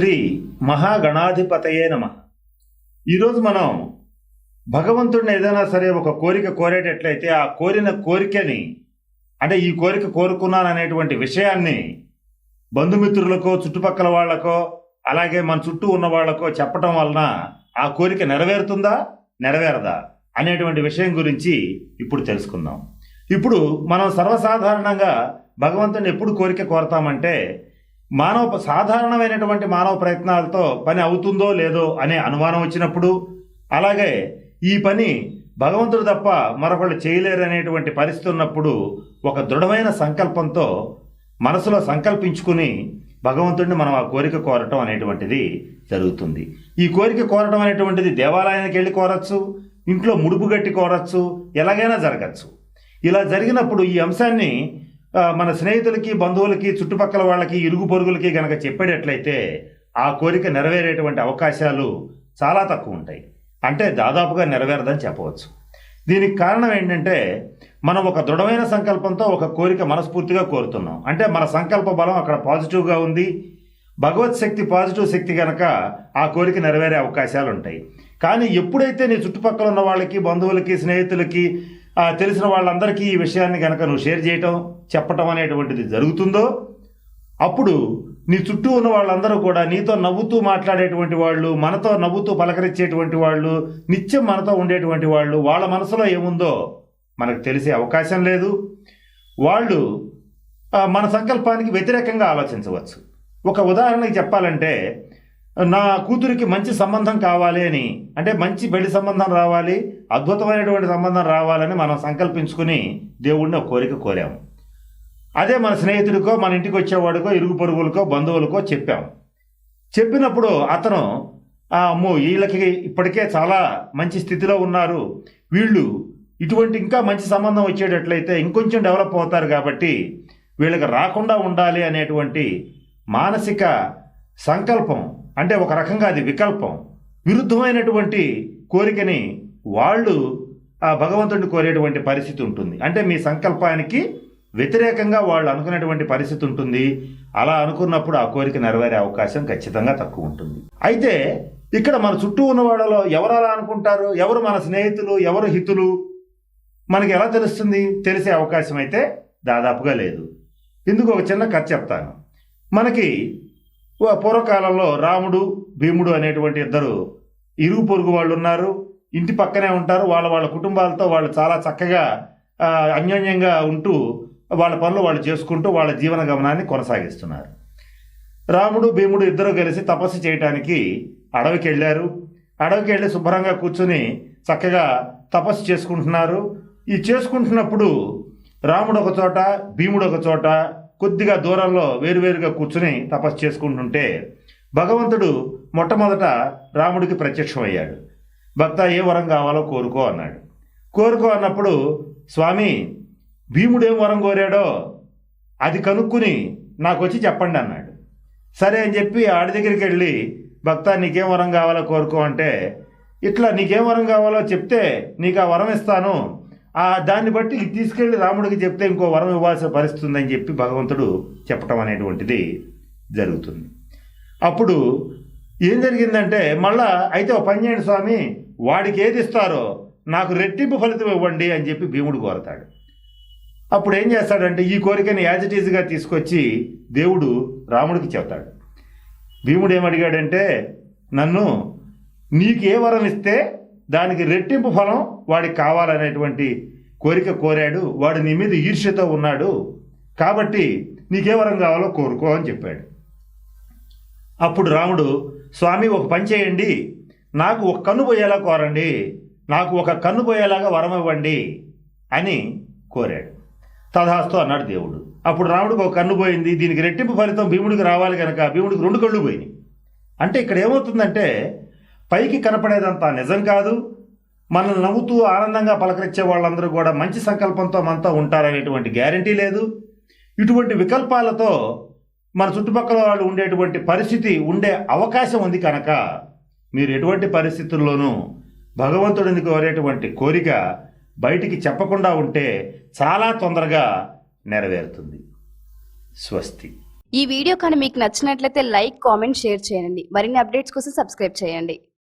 శ్రీ మహాగణాధిపతయే నమ. ఈరోజు మనం భగవంతుడిని ఏదైనా సరే ఒక కోరిక కోరేటట్లయితే ఆ కోరిన కోరికని అంటే ఈ కోరిక కోరుకున్నాను అనేటువంటి విషయాన్ని బంధుమిత్రులకో చుట్టుపక్కల వాళ్ళకో అలాగే మన చుట్టూ ఉన్న వాళ్ళకో చెప్పటం వలన ఆ కోరిక నెరవేరుతుందా నెరవేరదా అనేటువంటి విషయం గురించి ఇప్పుడు తెలుసుకుందాం. ఇప్పుడు మనం సర్వసాధారణంగా భగవంతుని ఎప్పుడు కోరిక కోరతామంటే మానవ సాధారణమైనటువంటి మానవ ప్రయత్నాలతో పని అవుతుందో లేదో అనే అనుమానం వచ్చినప్పుడు అలాగే ఈ పని భగవంతుడు తప్ప మరొకళ్ళు చేయలేరు అనేటువంటి పరిస్థితి ఉన్నప్పుడు ఒక దృఢమైన సంకల్పంతో మనసులో సంకల్పించుకుని భగవంతుడిని మనం ఆ కోరిక కోరటం అనేటువంటిది జరుగుతుంది. ఈ కోరిక కోరటం అనేటువంటిది దేవాలయానికి వెళ్ళి కోరచ్చు ఇంట్లో ముడుపు గట్టి కోరచ్చు ఎలాగైనా జరగచ్చు. ఇలా జరిగినప్పుడు ఈ అంశాన్ని మన స్నేహితులకి బంధువులకి చుట్టుపక్కల వాళ్ళకి ఇరుగు పొరుగులకి గనక చెప్పేటట్లయితే ఆ కోరిక నెరవేరేటువంటి అవకాశాలు చాలా తక్కువ ఉంటాయి. అంటే దాదాపుగా నెరవేరదని చెప్పవచ్చు. దీనికి కారణం ఏంటంటే మనం ఒక దృఢమైన సంకల్పంతో ఒక కోరిక మనస్ఫూర్తిగా కోరుతున్నాం. అంటే మన సంకల్ప బలం అక్కడ పాజిటివ్గా ఉంది. భగవత్ శక్తి పాజిటివ్ శక్తి కనుక ఆ కోరిక నెరవేరే అవకాశాలు ఉంటాయి. కానీ ఎప్పుడైతే నీ చుట్టుపక్కల ఉన్న వాళ్ళకి బంధువులకి స్నేహితులకి తెలిసిన వాళ్ళందరికీ ఈ విషయాన్ని కనుక నువ్వు షేర్ చేయటం చెప్పటం అనేటువంటిది జరుగుతుందో అప్పుడు నీ చుట్టూ ఉన్న వాళ్ళందరూ కూడా నీతో నవ్వుతూ మాట్లాడేటువంటి వాళ్ళు మనతో నవ్వుతూ పలకరించేటువంటి వాళ్ళు నిత్యం మనతో ఉండేటువంటి వాళ్ళు వాళ్ళ మనసులో ఏముందో మనకు తెలిసే అవకాశం లేదు. వాళ్ళు మన సంకల్పానికి వ్యతిరేకంగా ఆలోచించవచ్చు. ఒక ఉదాహరణకి చెప్పాలంటే నా కూతురికి మంచి సంబంధం కావాలి అని. అంటే మంచి పెళ్ళి సంబంధం రావాలి అద్భుతమైనటువంటి సంబంధం రావాలని మనం సంకల్పించుకుని దేవుడిని ఒక కోరిక కోరాము అదే మన స్నేహితుడికో మన ఇంటికి వచ్చేవాడికో ఇరుగు పొరుగులకో బంధువులకో చెప్పాం. చెప్పినప్పుడు అతను "ఆ, అమ్మో వీళ్ళకి ఇప్పటికే చాలా మంచి స్థితిలో ఉన్నారు. వీళ్ళు ఇటువంటి ఇంకా మంచి సంబంధం వచ్చేటట్లయితే ఇంకొంచెం డెవలప్ అవుతారు కాబట్టి వీళ్ళకి రాకుండా ఉండాలి అనేటువంటి మానసిక సంకల్పం అంటే ఒక రకంగా అది వికల్పం. విరుద్ధమైనటువంటి కోరికని వాళ్ళు ఆ భగవంతుడిని కోరేటువంటి పరిస్థితి ఉంటుంది. అంటే మీ సంకల్పానికి వ్యతిరేకంగా వాళ్ళు అనుకునేటువంటి పరిస్థితి ఉంటుంది. అలా అనుకున్నప్పుడు ఆ కోరిక నెరవేరే అవకాశం ఖచ్చితంగా తక్కువ ఉంటుంది. అయితే ఇక్కడ మన చుట్టూ ఉన్న వాళ్ళలో ఎవరు అలా అనుకుంటారు? ఎవరు మన స్నేహితులు? ఎవరు హితులు? మనకి ఎలా తెలుస్తుంది? తెలిసే అవకాశం అయితే దాదాపుగా లేదు. ఇందుకు ఒక చిన్న కథ చెప్తాను. మనకి పూర్వకాలంలో రాముడు భీముడు అనేటువంటి ఇద్దరు ఇరుగు పొరుగు వాళ్ళు ఉన్నారు. ఇంటి పక్కనే ఉంటారు. వాళ్ళ వాళ్ళ కుటుంబాలతో వాళ్ళు చాలా చక్కగా అన్యోన్యంగా ఉంటూ వాళ్ళ పనులు వాళ్ళు చేసుకుంటూ వాళ్ళ జీవన గమనాన్ని కొనసాగిస్తున్నారు. రాముడు భీముడు ఇద్దరు కలిసి తపస్సు చేయటానికి అడవికి వెళ్ళారు అడవికి వెళ్ళి శుభ్రంగా కూర్చుని చక్కగా తపస్సు చేసుకుంటున్నారు. ఈ చేసుకుంటున్నప్పుడు రాముడు ఒక చోట భీముడు ఒక చోట కొద్దిగా దూరంలో వేరువేరుగా కూర్చుని తపస్సు చేసుకుంటుంటే భగవంతుడు మొట్టమొదట రాముడికి ప్రత్యక్షమయ్యాడు. భక్త ఏ వరం కావాలో కోరుకో అన్నాడు. కోరుకో అన్నప్పుడు స్వామి భీముడు ఏం వరం కోరాడో అది కనుక్కుని నాకు వచ్చి చెప్పండి అన్నాడు. సరే అని చెప్పి ఆడి దగ్గరికి వెళ్ళి భక్త నీకేం వరం కావాలో కోరుకో అంటే ఇట్లా నీకేం వరం కావాలో చెప్తే నీకు ఆ వరం ఇస్తాను. దాన్ని బట్టి తీసుకెళ్ళి రాముడికి చెప్తే ఇంకో వరం ఇవ్వాల్సిన పరిస్థితి ఉందని చెప్పి భగవంతుడు చెప్పటం అనేటువంటిది జరుగుతుంది. అప్పుడు ఏం జరిగిందంటే మళ్ళా అయితే ఓ పని స్వామి వాడికి ఏది ఇస్తారో నాకు రెట్టింపు ఫలితం ఇవ్వండి అని చెప్పి భీముడు కోరతాడు. అప్పుడు ఏం చేస్తాడంటే ఈ కోరికని యాజ్ ఇట్ ఈజ్గా తీసుకొచ్చి దేవుడు రాముడికి చెప్తాడు. భీముడు ఏమడిగాడంటే నన్ను నీకు ఏ వరం ఇస్తే దానికి రెట్టింపు ఫలం వాడికి కావాలనేటువంటి కోరిక కోరాడు. వాడు నీ మీద ఈర్ష్యతో ఉన్నాడు. కాబట్టి నీకే వరం కావాలో కోరుకో అని చెప్పాడు. అప్పుడు రాముడు స్వామి ఒక పని చేయండి. నాకు ఒక కన్ను పోయేలా కోరండి. నాకు ఒక కన్ను పోయేలాగా వరం ఇవ్వండి అని కోరాడు. తథాస్తు అన్నాడు దేవుడు. అప్పుడు రాముడికి ఒక కన్ను పోయింది. దీనికి రెట్టింపు ఫలితం భీముడికి రావాలి కనుక భీముడికి రెండు కళ్ళు పోయినాయి. అంటే ఇక్కడ ఏమవుతుందంటే పైకి కనపడేదంతా నిజం కాదు. మనల్ని నవ్వుతూ ఆనందంగా పలకరించే వాళ్ళందరూ కూడా మంచి సంకల్పంతో మనతో ఉంటారనేటువంటి గ్యారంటీ లేదు. ఇటువంటి వికల్పాలతో మన చుట్టుపక్కల వాళ్ళు ఉండేటువంటి పరిస్థితి ఉండే అవకాశం ఉంది కనుక మీరు ఎటువంటి పరిస్థితుల్లోనూ భగవంతుడిని కోరేటువంటి కోరిక బయటికి చెప్పకుండా ఉంటే చాలా తొందరగా నెరవేరుతుంది. స్వస్తి. ఈ వీడియో కానీ మీకు నచ్చినట్లయితే లైక్ కామెంట్ షేర్ చేయండి. మరిన్ని అప్డేట్స్ కోసం సబ్స్క్రైబ్ చేయండి.